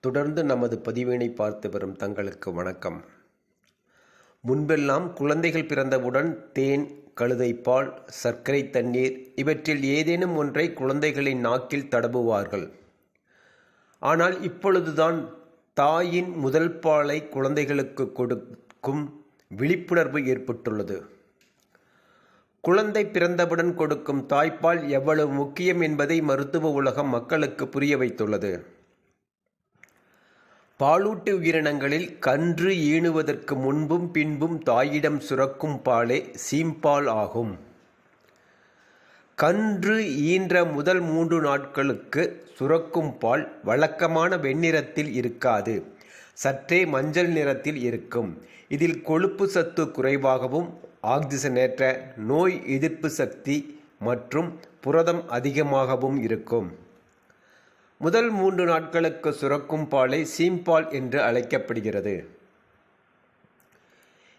தொடர்ந்து நமது பதிவினை பார்த்து வரும் தங்களுக்கு வணக்கம். முன்பெல்லாம் குழந்தைகள் பிறந்தவுடன் தேன் கழுதைப்பால் சர்க்கரை தண்ணீர் இவற்றில் ஏதேனும் ஒன்றை குழந்தைகளின் நாக்கில் தடவுவார்கள். ஆனால் இப்பொழுதுதான் தாயின் முதல் பாலை குழந்தைகளுக்கு கொடுக்கும் விழிப்புணர்வு ஏற்பட்டுள்ளது. குழந்தை பிறந்தவுடன் கொடுக்கும் தாய்ப்பால் எவ்வளவு முக்கியம் என்பதை மருத்துவ உலகம் மக்களுக்கு புரிய வைத்துள்ளது. பாலூட்டு உயிரினங்களில் கன்று ஈணுவதற்கு முன்பும் பின்பும் தாயிடம் சுரக்கும் பாலே சீம்பால் ஆகும். கன்று ஈன்ற முதல் மூன்று நாட்களுக்கு சுரக்கும் பால் வழக்கமான வெண்ணிறத்தில் இருக்காது. சற்றே மஞ்சள் நிறத்தில் இருக்கும். இதில் கொழுப்பு சத்து குறைவாகவும் ஆக்சிஜனேற்ற நோய் எதிர்ப்பு சக்தி மற்றும் புரதம் அதிகமாகவும் இருக்கும். முதல் மூன்று நாட்களுக்கு சுரக்கும் பாலை சீம்பால் என்று அழைக்கப்படுகிறது.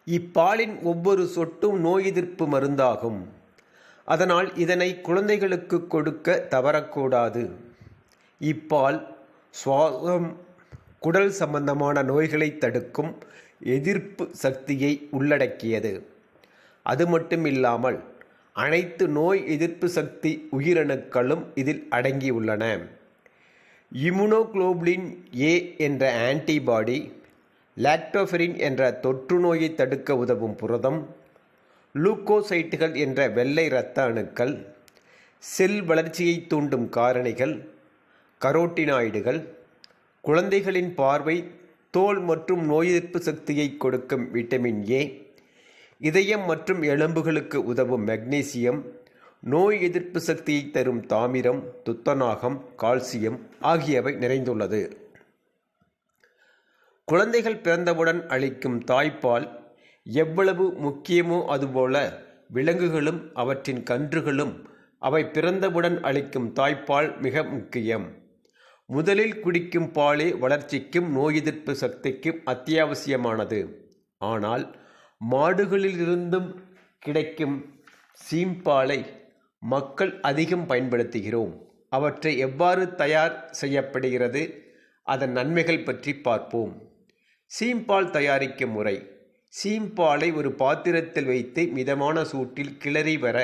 இப்பாலின் ஒவ்வொரு சொட்டும் நோய் எதிர்ப்பு மருந்தாகும். அதனால் இதனை குழந்தைகளுக்கு கொடுக்க தவறக்கூடாது. இப்பால் சுவாசம் குடல் சம்பந்தமான நோய்களை தடுக்கும் எதிர்ப்பு சக்தியை உள்ளடக்கியது. அது மட்டும் இல்லாமல் அனைத்து நோய் எதிர்ப்பு சக்தி உயிரணுக்களும் இதில் அடங்கியுள்ளன. இம்யூனோகுளோபுலின் ஏ என்ற ஆன்டிபாடி லாக்டோஃபெரின் என்ற தொற்று நோயை தடுக்க உதவும் புரதம் லூக்கோசைட்டுகள் என்ற வெள்ளை இரத்த அணுக்கள் செல் வளர்ச்சியை தூண்டும் காரணிகள் கரோட்டினாய்டுகள் குழந்தைகளின் பார்வை தோல் மற்றும் நோய் எதிர்ப்பு சக்தியை கொடுக்கும் விட்டமின் ஏ இதயம் மற்றும் எலும்புகளுக்கு உதவும் மெக்னீசியம் நோய் எதிர்ப்பு சக்தியை தரும் தாமிரம் துத்தநாகம் கால்சியம் ஆகியவை நிறைந்துள்ளது. குழந்தைகள் பிறந்தவுடன் அளிக்கும் தாய்ப்பால் எவ்வளவு முக்கியமோ அதுபோல விலங்குகளும் அவற்றின் கன்றுகளும் அவை பிறந்தவுடன் அளிக்கும் தாய்ப்பால் மிக முக்கியம். முதலில் குடிக்கும் பாலே வளர்ச்சிக்கும் நோய் எதிர்ப்பு சக்திக்கும் அத்தியாவசியமானது. ஆனால் மாடுகளிலிருந்தும் கிடைக்கும் சீம்பாலை மக்கள் அதிகம் பயன்படுத்துகிறோம். அவற்றை எவ்வாறு தயார் செய்யப்படுகிறது? அதன் நன்மைகள் பற்றி பார்ப்போம். சீம்பால் தயாரிக்கும் முறை. சீம்பாலை ஒரு பாத்திரத்தில் வைத்து மிதமான சூட்டில் கிளறி வர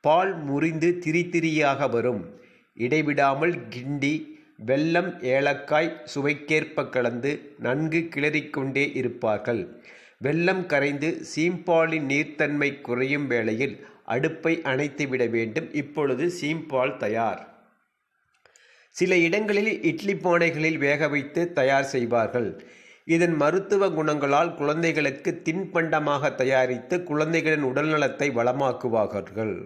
பால் முறிந்து திரி திரியாக வரும். இடைவிடாமல் கிண்டி வெல்லம் ஏலக்காய் சுவைக்கேற்ப கலந்து நன்கு கிளறிக்கொண்டே இருப்பார்கள். வெல்லம் கரைந்து சீம்பாலின் நீர்த்தன்மை குறையும் வேளையில் அடுப்பை அணைத்துவிட வேண்டும். இப்பொழுது சீம்பால் தயார். சில இடங்களில் இட்லி பானைகளில் வேக வைத்து தயார் செய்வார்கள். இதன் மருத்துவ குணங்களால் குழந்தைகளுக்கு தின்பண்டமாக தயாரித்து குழந்தைகளின் உடல்நலத்தை வளமாக்குவார்கள்.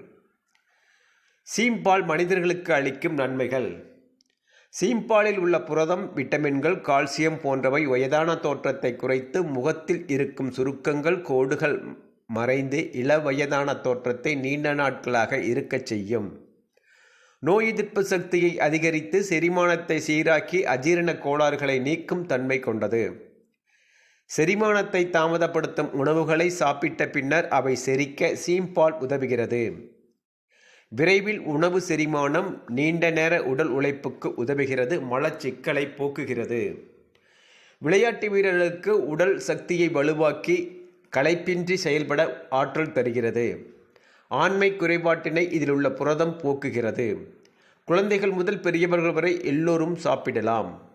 சீம்பால் மனிதர்களுக்கு அளிக்கும் நன்மைகள். சீம்பாலில் உள்ள புரதம் விட்டமின்கள் கால்சியம் போன்றவை வயதான தோற்றத்தை குறைத்து முகத்தில் இருக்கும் சுருக்கங்கள் கோடுகள் மறைந்து இளவயதான தோற்றத்தை நீண்ட நாட்களாக இருக்கச் செய்யும். நோய் எதிர்ப்பு சக்தியை அதிகரித்து செரிமானத்தை சீராக்கி அஜீரண கோளாறுகளை நீக்கும் தன்மை கொண்டது. செரிமானத்தை தாமதப்படுத்தும் உணவுகளை சாப்பிட்ட பின்னர் அவை செரிக்க சீம்பால் உதவுகிறது. விரைவில் உணவு செரிமானம் நீண்ட நேர உடல் உழைப்புக்கு உதவுகிறது மலச்சிக்கலை போக்குகிறது. விளையாட்டு வீரர்களுக்கு உடல் சக்தியை வலுவாக்கி களைப்பின்றி செயல்பட ஆற்றல் தருகிறது. ஆண்மை குறைபாட்டினை இதில் உள்ள புரதம் போக்குகிறது. குழந்தைகள் முதல் பெரியவர்கள் வரை எல்லோரும் சாப்பிடலாம்.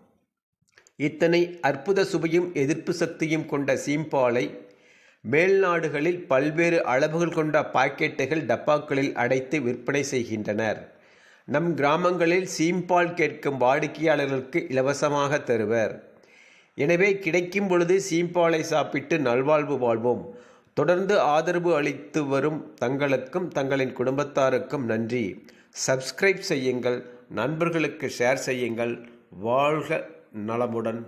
இத்தனை அற்புத சுவையும் எதிர்ப்பு சக்தியும் கொண்ட சீம்பாலை மேல்நாடுகளில் பல்வேறு அளவுகள் கொண்ட பாக்கெட்டுகள் டப்பாக்களில் அடைத்து விற்பனை செய்கின்றனர். நம் கிராமங்களில் சீம்பால் கேட்கும் வாடிக்கையாளர்களுக்கு இலவசமாக தருவர். எனவே கிடைக்கும் பொழுது சீம்பாலை சாப்பிட்டு நல்வாழ்வு வாழ்வோம். தொடர்ந்து ஆதரவு அளித்து வரும் தங்களுக்கும் தங்களின் குடும்பத்தாருக்கும் நன்றி. சப்ஸ்கிரைப் செய்யுங்கள் நண்பர்களுக்கு ஷேர் செய்யுங்கள். வாழ்க நலமுடன்.